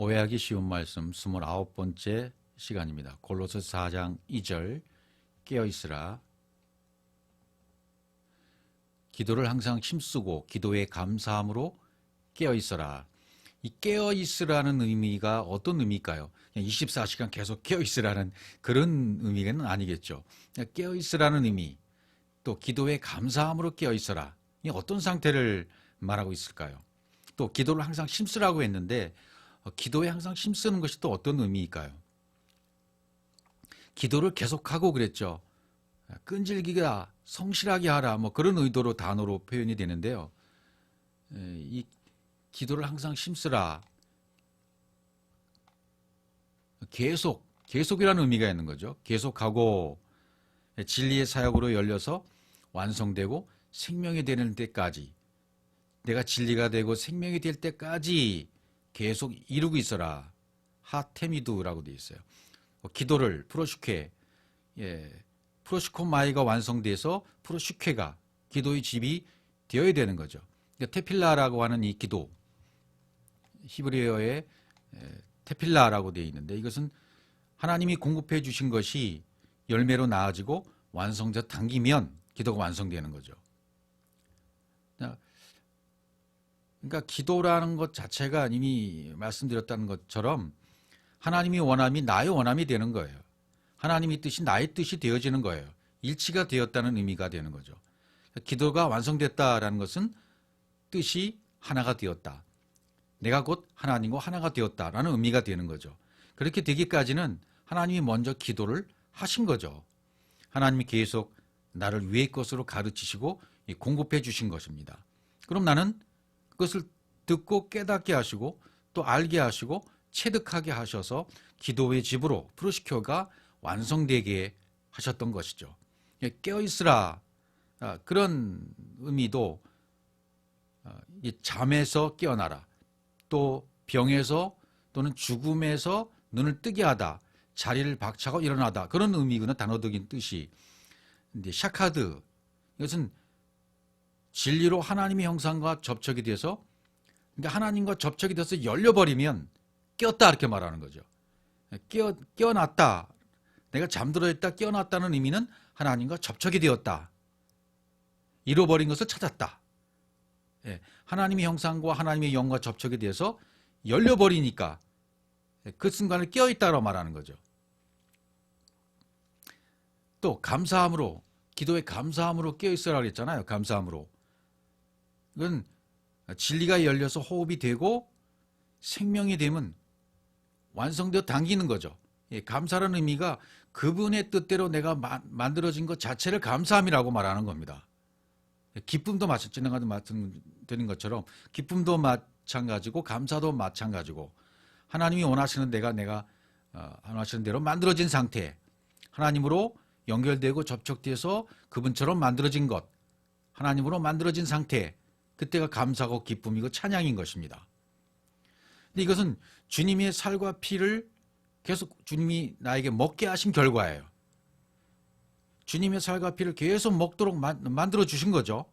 오해하기 쉬운 말씀 29번째 시간입니다. 골로새 4장 2절 깨어 있으라. 기도를 항상 힘쓰고 기도에 감사함으로 깨어 있어라. 이 깨어 있으라는 의미가 어떤 의미일까요? 그냥 24시간 계속 깨어 있으라는 그런 의미는 아니겠죠. 깨어 있으라는 의미. 또 기도에 감사함으로 깨어 있어라. 이 어떤 상태를 말하고 있을까요? 또 기도를 항상 힘쓰라고 했는데 어, 기도에 항상 힘쓰는 것이 또 어떤 의미일까요? 기도를 계속하고 그랬죠. 끈질기가 성실하게 하라 뭐 그런 의도로 단어로 표현이 되는데요. 에, 이 기도를 항상 힘쓰라. 계속 계속이라는 의미가 있는 거죠. 계속하고 진리의 사역으로 열려서 완성되고 생명이 되는 때까지 내가 진리가 되고 생명이 될 때까지 계속 이루고 있어라. 하테미두라고 되어 있어요. 어, 기도를 프로슈케 예, 프로슈코마이가 완성돼서 프로슈케가 기도의 집이 되어야 되는 거죠. 그러니까 테필라라고 하는 이 기도 히브리어에 에, 테필라라고 되어 있는데 이것은 하나님이 공급해 주신 것이 열매로 나아지고 완성돼 당기면 기도가 완성되는 거죠. 그러니까 기도라는 것 자체가 이미 말씀드렸다는 것처럼 하나님이 원함이 나의 원함이 되는 거예요. 하나님의 뜻이 나의 뜻이 되어지는 거예요. 일치가 되었다는 의미가 되는 거죠. 기도가 완성됐다라는 것은 뜻이 하나가 되었다. 내가 곧 하나님과 하나가 되었다라는 의미가 되는 거죠. 그렇게 되기까지는 하나님이 먼저 기도를 하신 거죠. 하나님이 계속 나를 위의 것으로 가르치시고 공급해 주신 것입니다. 그럼 나는 그것을 듣고 깨닫게 하시고 또 알게 하시고 체득하게 하셔서 기도의 집으로 프로시켜가 완성되게 하셨던 것이죠. 예, 깨어있으라. 아, 그런 의미도 아, 이 잠에서 깨어나라. 또 병에서 또는 죽음에서 눈을 뜨게 하다. 자리를 박차고 일어나다. 그런 의미는 단어적인 뜻이. 이제 샤카드. 이것은 진리로 하나님의 형상과 접촉이 돼서 그러니까 하나님과 접촉이 돼서 열려버리면 깨었다 이렇게 말하는 거죠. 깨어 깨어났다. 내가 잠들어 있다 깨어났다는 의미는 하나님과 접촉이 되었다. 잃어버린 것을 찾았다. 예, 하나님의 형상과 하나님의 영과 접촉이 돼서 열려버리니까 그 순간을 깨어있다고 말하는 거죠. 또 감사함으로 기도에 감사함으로 깨어있으라 그랬잖아요. 감사함으로. 이건 진리가 열려서 호흡이 되고 생명이 되면 완성되어 당기는 거죠. 예, 감사라는 의미가 그분의 뜻대로 내가 마, 만들어진 것 자체를 감사함이라고 말하는 겁니다. 예, 기쁨도 마찬가지가 말씀드린 것처럼 기쁨도 마찬가지고 감사도 마찬가지고 하나님이 원하시는 내가 내가 어, 원하시는 대로 만들어진 상태 하나님으로 연결되고 접촉돼서 그분처럼 만들어진 것 하나님으로 만들어진 상태 그때가 감사고 기쁨이고 찬양인 것입니다. 근데 이것은 주님의 살과 피를 계속 주님이 나에게 먹게 하신 결과예요. 주님의 살과 피를 계속 먹도록 만들어 주신 거죠.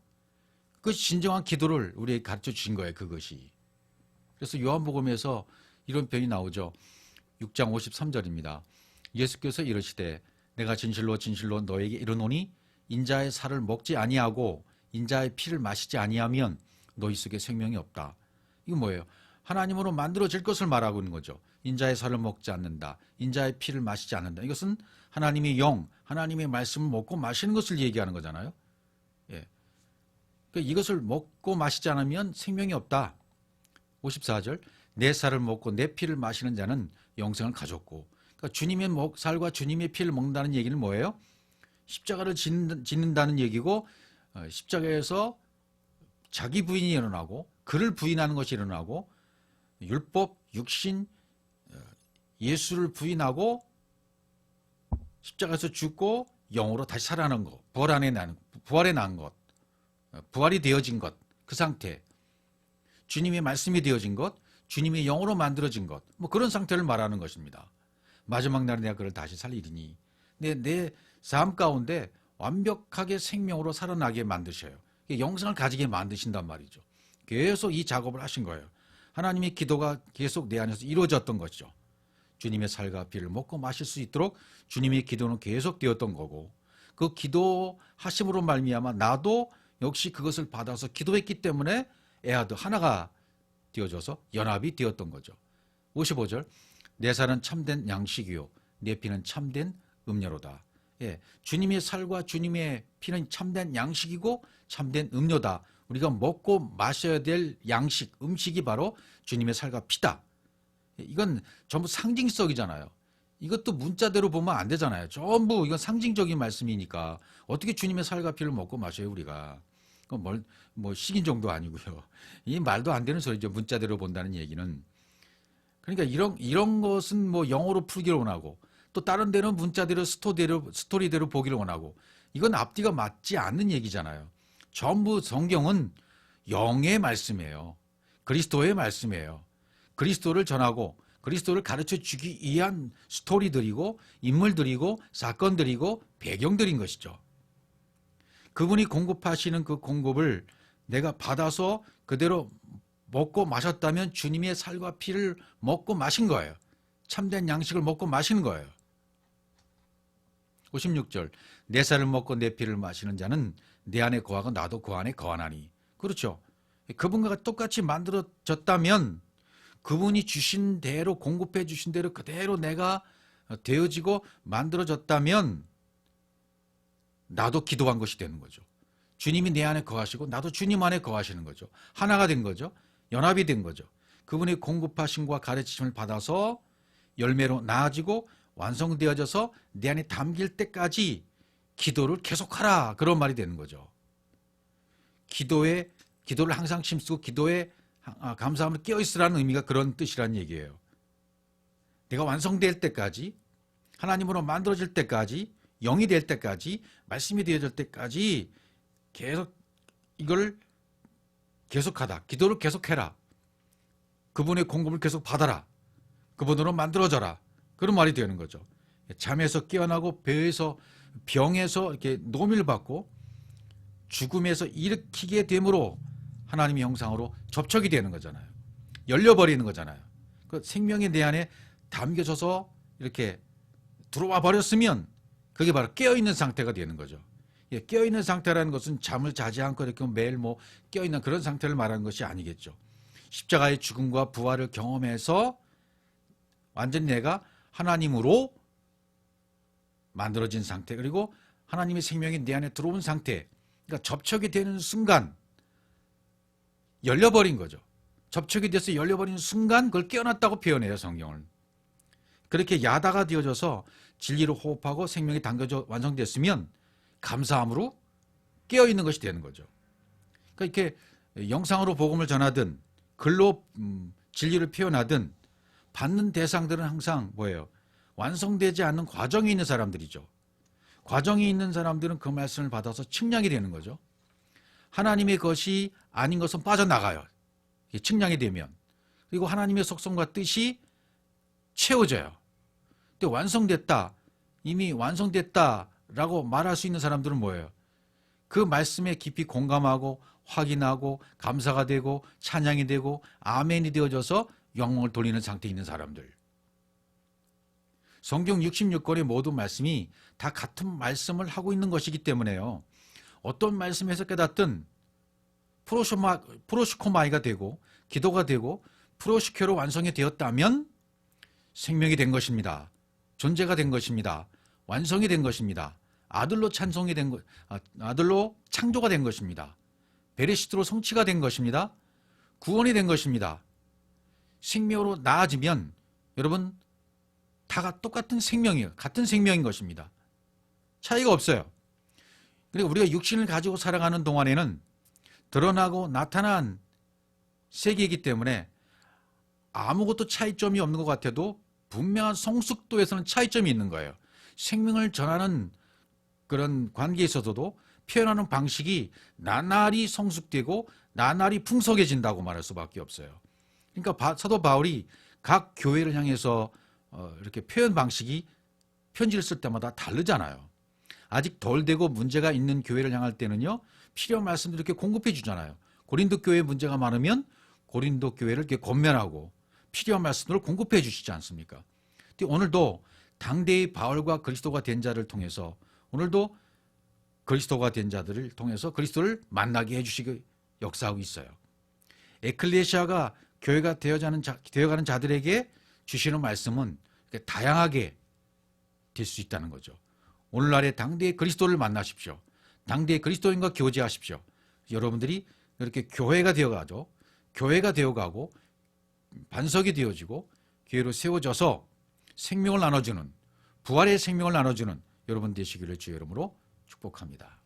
그것이 진정한 기도를 우리에게 가르쳐 주신 거예요. 그것이. 그래서 요한복음에서 이런 표현이 나오죠. 6장 53절입니다. 예수께서 이르시되 내가 진실로 진실로 너에게 이르노니 인자의 살을 먹지 아니하고 인자의 피를 마시지 아니하면 너희 속에 생명이 없다. 이거 뭐예요? 하나님으로 만들어질 것을 말하고 있는 거죠. 인자의 살을 먹지 않는다. 인자의 피를 마시지 않는다. 이것은 하나님의 영, 하나님의 말씀을 먹고 마시는 것을 얘기하는 거잖아요. 예. 그러니까 이것을 먹고 마시지 않으면 생명이 없다. 54절. 내 살을 먹고 내 피를 마시는 자는 영생을 가졌고. 그러니까 주님의 살과 주님의 피를 먹는다는 얘기는 뭐예요? 십자가를 짓는다는 얘기고 어, 십자가에서 자기 부인이 일어나고 그를 부인하는 것이 일어나고 율법, 육신, 어, 예수를 부인하고 십자가에서 죽고 영으로 다시 살아난 것, 부활에 난, 부활에 난 것, 어, 부활이 되어진 것, 그 상태, 주님의 말씀이 되어진 것, 주님의 영으로 만들어진 것, 뭐 그런 상태를 말하는 것입니다. 마지막 날에 내가 그를 다시 살리리니 내, 내 삶 가운데 완벽하게 생명으로 살아나게 만드셔요. 영생을 가지게 만드신단 말이죠. 계속 이 작업을 하신 거예요. 하나님의 기도가 계속 내 안에서 이루어졌던 것이죠. 주님의 살과 피를 먹고 마실 수 있도록 주님의 기도는 계속 되었던 거고 그 기도하심으로 말미암아 나도 역시 그것을 받아서 기도했기 때문에 에아드 하나가 되어져서 연합이 되었던 거죠. 55절 내 살은 참된 양식이요 내 피는 참된 음료로다. 예, 주님의 살과 주님의 피는 참된 양식이고 참된 음료다. 우리가 먹고 마셔야 될 양식, 음식이 바로 주님의 살과 피다. 예, 이건 전부 상징성이잖아요. 이것도 문자대로 보면 안 되잖아요. 전부 이건 상징적인 말씀이니까 어떻게 주님의 살과 피를 먹고 마셔요 우리가. 그건 뭘, 뭐 식인 정도 아니고요. 이 말도 안 되는 소리죠. 문자대로 본다는 얘기는. 그러니까 이런 이런 것은 뭐 영어로 풀기를 원하고 또 다른 데는 문자대로 스토리대로 스토리대로 보기를 원하고 이건 앞뒤가 맞지 않는 얘기잖아요. 전부 성경은 영의 말씀이에요. 그리스도의 말씀이에요. 그리스도를 전하고 그리스도를 가르쳐 주기 위한 스토리들이고 인물들이고 사건들이고 배경들인 것이죠. 그분이 공급하시는 그 공급을 내가 받아서 그대로 먹고 마셨다면 주님의 살과 피를 먹고 마신 거예요. 참된 양식을 먹고 마시는 거예요. 56절 내 살을 먹고 내 피를 마시는 자는 내 안에 거하고 나도 그 안에 거하나니 그렇죠. 그분과 똑같이 만들어졌다면 그분이 주신 대로 공급해 주신 대로 그대로 내가 되어지고 만들어졌다면 나도 기도한 것이 되는 거죠. 주님이 내 안에 거하시고 나도 주님 안에 거하시는 거죠. 하나가 된 거죠. 연합이 된 거죠. 그분의 공급하심과 가르치심을 받아서 열매로 나아지고 완성되어져서 내 안에 담길 때까지 기도를 계속하라 그런 말이 되는 거죠. 기도에 기도를 항상 힘쓰고 기도에 아, 감사함을 깨어 있으라는 의미가 그런 뜻이란 얘기예요. 내가 완성될 때까지 하나님으로 만들어질 때까지 영이 될 때까지 말씀이 되어질 때까지 계속 이걸 계속하다. 기도를 계속해라. 그분의 공급을 계속 받아라. 그분으로 만들어져라. 그런 말이 되는 거죠. 잠에서 깨어나고 배에서 병에서 이렇게 노밀 받고 죽음에서 일으키게 되므로 하나님의 형상으로 접촉이 되는 거잖아요. 열려버리는 거잖아요. 그 생명이 내 안에 담겨져서 이렇게 들어와 버렸으면 그게 바로 깨어있는 상태가 되는 거죠. 예, 깨어있는 상태라는 것은 잠을 자지 않고 이렇게 매일 뭐 깨어있는 그런 상태를 말하는 것이 아니겠죠. 십자가의 죽음과 부활을 경험해서 완전히 내가 하나님으로 만들어진 상태 그리고 하나님의 생명이 내 안에 들어온 상태 그러니까 접촉이 되는 순간 열려버린 거죠. 접촉이 돼서 열려버린 순간 그걸 깨어났다고 표현해요 성경은. 그렇게 야다가 되어져서 진리로 호흡하고 생명이 담겨져 완성됐으면 감사함으로 깨어 있는 것이 되는 거죠. 그러니까 이렇게 영상으로 복음을 전하든 글로 음, 진리를 표현하든 받는 대상들은 항상 뭐예요? 완성되지 않는 과정이 있는 사람들이죠. 과정이 있는 사람들은 그 말씀을 받아서 측량이 되는 거죠. 하나님의 것이 아닌 것은 빠져나가요. 측량이 되면. 그리고 하나님의 속성과 뜻이 채워져요. 근데 완성됐다. 이미 완성됐다라고 말할 수 있는 사람들은 뭐예요? 그 말씀에 깊이 공감하고 확인하고 감사가 되고 찬양이 되고 아멘이 되어져서 영광을 돌리는 상태에 있는 사람들. 성경 66권의 모든 말씀이 다 같은 말씀을 하고 있는 것이기 때문에요. 어떤 말씀에서 깨닫든 프로시마, 프로시코마이가 되고 기도가 되고 프로시케로 완성이 되었다면 생명이 된 것입니다. 존재가 된 것입니다. 완성이 된 것입니다. 아들로 찬송이 된 것, 아, 아들로 창조가 된 것입니다. 베레시트로 성취가 된 것입니다. 구원이 된 것입니다. 생명으로 나아지면 여러분 다가 똑같은 생명이에요. 같은 생명인 것입니다. 차이가 없어요. 그리고 우리가 육신을 가지고 살아가는 동안에는 드러나고 나타난 세계이기 때문에 아무것도 차이점이 없는 것 같아도 분명한 성숙도에서는 차이점이 있는 거예요. 생명을 전하는 그런 관계에 있어서도 표현하는 방식이 나날이 성숙되고 나날이 풍성해진다고 말할 수밖에 없어요. 그러니까 사도 바울이 각 교회를 향해서 어, 이렇게 표현 방식이 편지를 쓸 때마다 다르잖아요. 아직 덜 되고 문제가 있는 교회를 향할 때는요, 필요한 말씀들 이렇게 공급해 주잖아요. 고린도 교회 문제가 많으면 고린도 교회를 이렇게 권면하고 필요한 말씀을 공급해 주시지 않습니까? 오늘도 당대의 바울과 그리스도가 된 자를 통해서 오늘도 그리스도가 된 자들을 통해서 그리스도를 만나게 해주시고 역사하고 있어요. 에클레시아가 교회가 되어가는, 자, 되어가는 자들에게 주시는 말씀은 다양하게 될 수 있다는 거죠. 오늘날의 당대의 그리스도를 만나십시오. 당대의 그리스도인과 교제하십시오. 여러분들이 이렇게 교회가 되어가죠. 교회가 되어가고 반석이 되어지고 교회로 세워져서 생명을 나눠주는 부활의 생명을 나눠주는 여러분 되시기를 주의 이름으로 축복합니다.